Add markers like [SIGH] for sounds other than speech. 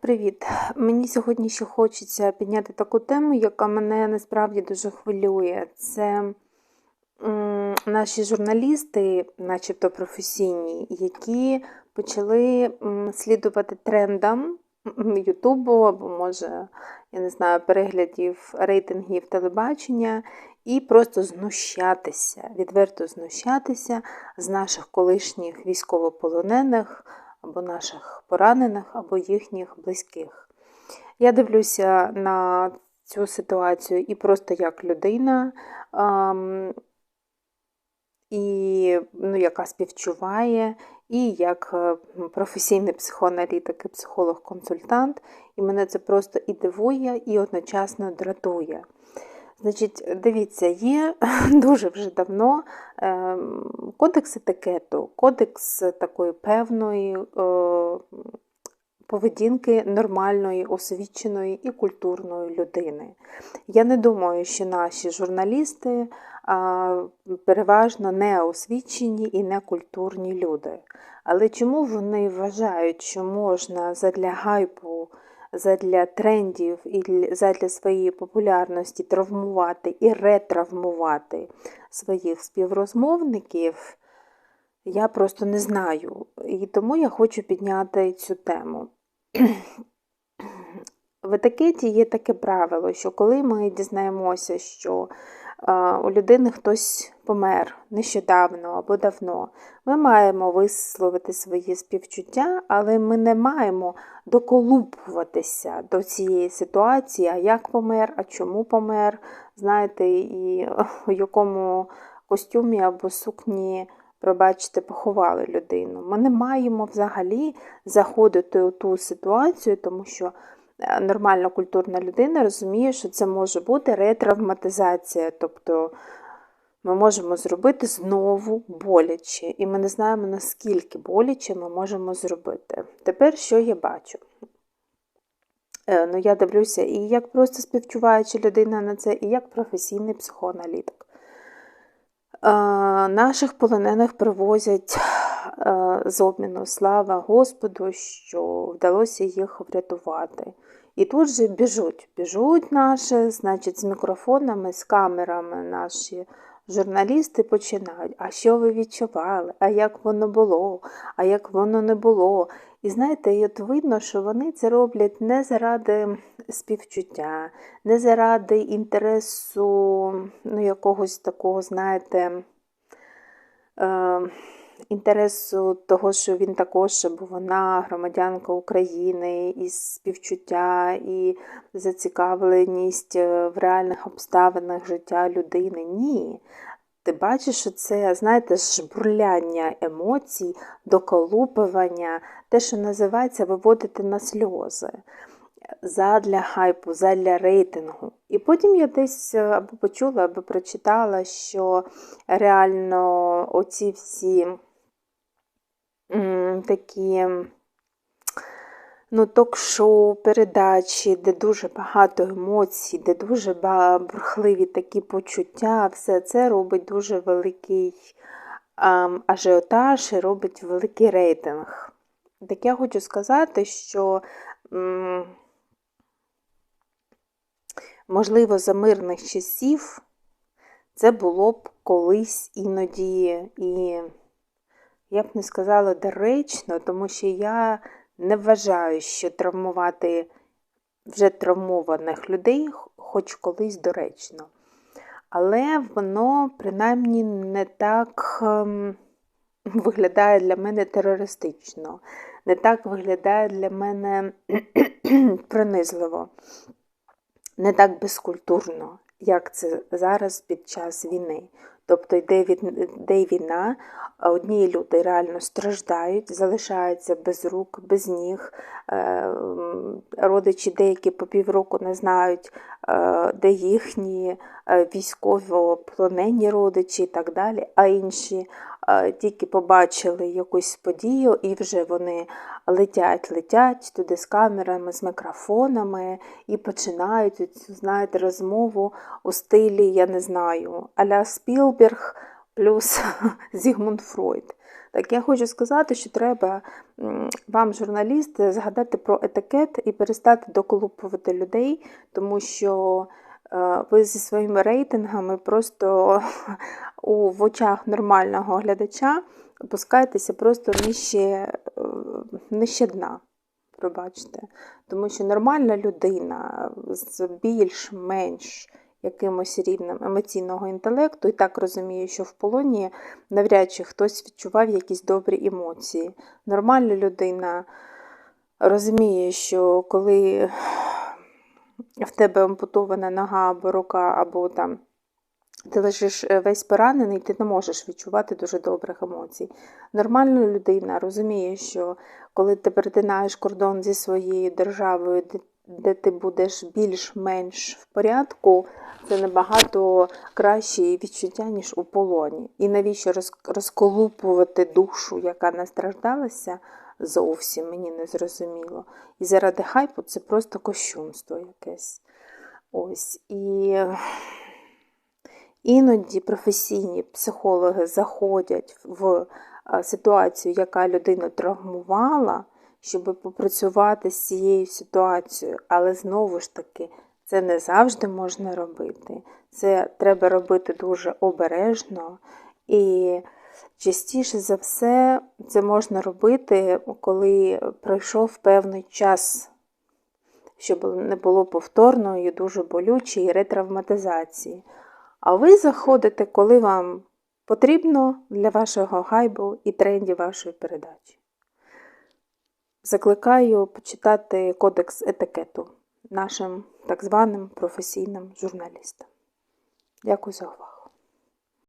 Привіт! Мені сьогодні ще хочеться підняти таку тему, яка мене насправді дуже хвилює. Це наші журналісти, начебто професійні, які почали слідувати трендам Ютубу або, може, я не знаю, переглядів рейтингів телебачення, і просто знущатися, відверто знущатися з наших колишніх військовополонених або наших поранених, або їхніх близьких. Я дивлюся на цю ситуацію і просто як людина, і, ну, яка співчуває, і як е, професійний психоаналітик і психолог-консультант. І мене це просто і дивує, і одночасно дратує. Значить, дивіться, є [LAUGHS] дуже вже давно ем, кодекс етикету, кодекс такої певної е, поведінки нормальної, освіченої і культурної людини. Я не думаю, що наші журналісти переважно не освічені і не культурні люди. Але чому вони вважають, що можна задля гайпу? Задля трендів і задля своєї популярності травмувати і ретравмувати своїх співрозмовників, я просто не знаю. І тому я хочу підняти цю тему. В етикеті є таке правило, що коли ми дізнаємося, що у людини хтось помер нещодавно або давно. Ми маємо висловити свої співчуття, але ми не маємо доколупуватися до цієї ситуації, а як помер, а чому помер, знаєте, і [LAUGHS] у якому костюмі або сукні. Пробачте, поховали людину. Ми не маємо взагалі заходити у ту ситуацію, тому що нормальна культурна людина розуміє, що це може бути ретравматизація. Тобто ми можемо зробити знову боляче, і ми не знаємо, наскільки боляче ми можемо зробити. Тепер що я бачу? Е, ну, Я дивлюся, і як просто співчуваюча людина на це, і як професійний психоаналітик. Е, наших полонених привозять з обміну слава Господу, що вдалося їх врятувати. І тут же біжуть, біжуть наші, значить, з мікрофонами, з камерами наші журналісти починають. А що ви відчували? А як воно було? А як воно не було? І знаєте, і от видно, що вони це роблять не заради співчуття, не заради інтересу, ну, якогось такого, знаєте, е інтересу того, що він також або вона громадянка України, і співчуття, і зацікавленість е, в реальних обставинах життя людини. Ні. Ти бачиш, що це, знаєте, жбурляння емоцій, доколупування, те, що називається виводити на сльози. Задля хайпу, задля рейтингу. І потім я десь е, або почула, або прочитала, що реально оці всі такі ну, ток-шоу, передачі, де дуже багато емоцій, де дуже бурхливі такі почуття, все це робить дуже великий ажіотаж і робить великий рейтинг. Так я хочу сказати, що, можливо, за мирних часів це було б колись іноді і я б не сказала доречно, тому що я не вважаю, що травмувати вже травмованих людей хоч колись доречно. Але воно, принаймні, не так ем, [LAUGHS] виглядає для мене терористично, не так виглядає для мене [CLEARS THROAT] пронизливо, не так безкультурно, як це зараз під час війни. Тобто йде йде війна, одні люди реально страждають, залишаються без рук, без ніг. Е, родичі деякі по півроку не знають, е, де їхні е, військово-полонені родичі і так далі, а інші тільки побачили якусь подію, і вже вони летять, летять туди з камерами, з мікрофонами і починають цю, знаєте, розмову у стилі, я не знаю, Аля Спілберг плюс [LAUGHS] Зігмунд Фройд. Так я хочу сказати, що треба вам, журналісти, згадати про етикет і перестати доколупувати людей, тому що ви зі своїми рейтингами просто [LAUGHS] у в очах нормального глядача опускаєтеся просто нижче, е, нижче дна. Пробачте. Тому що нормальна людина з більш-менш якимось рівнем емоційного інтелекту, і так розумію, що в полоні навряд чи хтось відчував якісь добрі емоції. Нормальна людина розуміє, що коли в тебе ампутована нога або рука, або там ти лежиш е, весь поранений, ти не можеш відчувати дуже добрих емоцій. Нормальна людина розуміє, що коли ти перетинаєш кордон зі своєю державою, де, де ти будеш більш-менш в порядку, це набагато краще відчуття, ніж у полоні. І навіщо розколупувати душу, яка настраждалася, зовсім мені не зрозуміло. І заради хайпу це просто кощунство якесь. Ось. І іноді професійні психологи заходять в ситуацію, яка людину травмувала, щоб попрацювати з цією ситуацією. Але знову ж таки, це не завжди можна робити. Це треба робити дуже обережно. І частіше за все це можна робити, коли пройшов певний час, щоб не було повторної, дуже болючої ретравматизації. А ви заходите, коли вам потрібно для вашого гайбу і трендів вашої передачі. Закликаю почитати кодекс етикету нашим так званим професійним журналістам. Дякую за увагу.